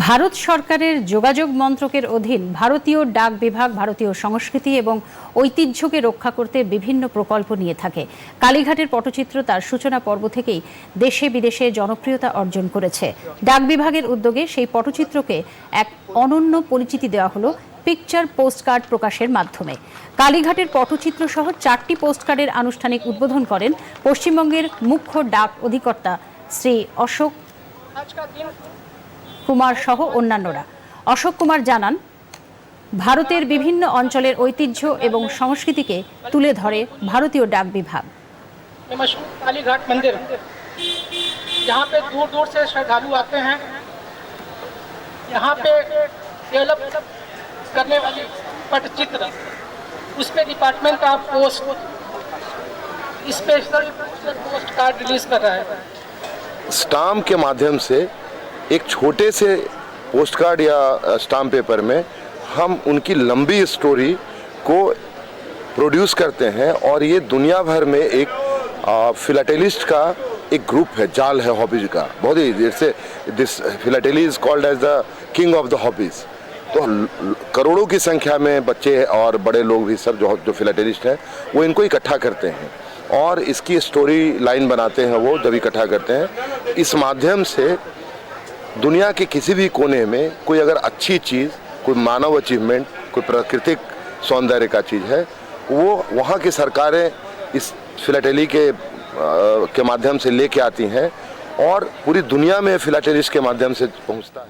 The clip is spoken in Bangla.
ভারত সরকারের যোগাযোগ মন্ত্রকের অধীন ভারতীয় ডাক বিভাগ, ভারতীয় সংস্কৃতি এবং ঐতিহ্যকে রক্ষা করতে বিভিন্ন প্রকল্প নিয়ে থাকে। কালীঘাটের পটচিত্র তার সূচনা পর্ব থেকেই দেশে বিদেশে জনপ্রিয়তা অর্জন করেছে। ডাক বিভাগের উদ্যোগে সেই পটচিত্রকে এক অনন্য পরিচিতি দেওয়া হলো পিকচার পোস্টকার্ড প্রকাশের মাধ্যমে। কালীঘাটের পটচিত্র সহ চারটি পোস্টকার্ডের আনুষ্ঠানিক উদ্বোধন করেন পশ্চিমবঙ্গের মুখ্য ডাক অধিকর্তা শ্রী অশোক। কুমার সহ অন্যান্যরা অশোক কুমার জানান ভারতের বিভিন্ন অঞ্চলের ঐতিহ্য এবং সংস্কৃতিকে তুলে ধরে ভারতীয় ডাক বিভাগ ये मशहूर काली घाट मंदिर यहाँ पे दूर दूर से श्रद्धालु आते हैं यहाँ पे डेवलप करने वाली पटचित्र उस पे डिपार्टमेंट का post special post card release कर रहा है स्टाम्प के माध्यम से एक छोटे से पोस्ट कार्ड या स्टाम्प पेपर में हम उनकी लंबी स्टोरी को प्रोड्यूस करते हैं और ये दुनिया भर में एक फिलाटेलिस्ट का एक ग्रुप है, जाल है हॉबीज का। बहुत ही जैसे this philately is called as the king of the hobbies तो करोड़ों की संख्या में बच्चे और बड़े लोग भी सब जो जो फिलाटेलिस्ट हैं, वो इनको इकट्ठा करते हैं और इसकी स्टोरी लाइन बनाते हैं, वो जब इकट्ठा करते हैं, इस माध्यम से दुनिया के किसी भी कोने में कोई अगर अच्छी चीज़ कोई मानव अचीवमेंट कोई प्राकृतिक सौंदर्य का चीज़ है वो वहाँ की सरकारें इस फिलाटेली के आ, के माध्यम से लेके आती हैं और पूरी दुनिया में फिलाटेलिस्ट के माध्यम से पहुँचता है।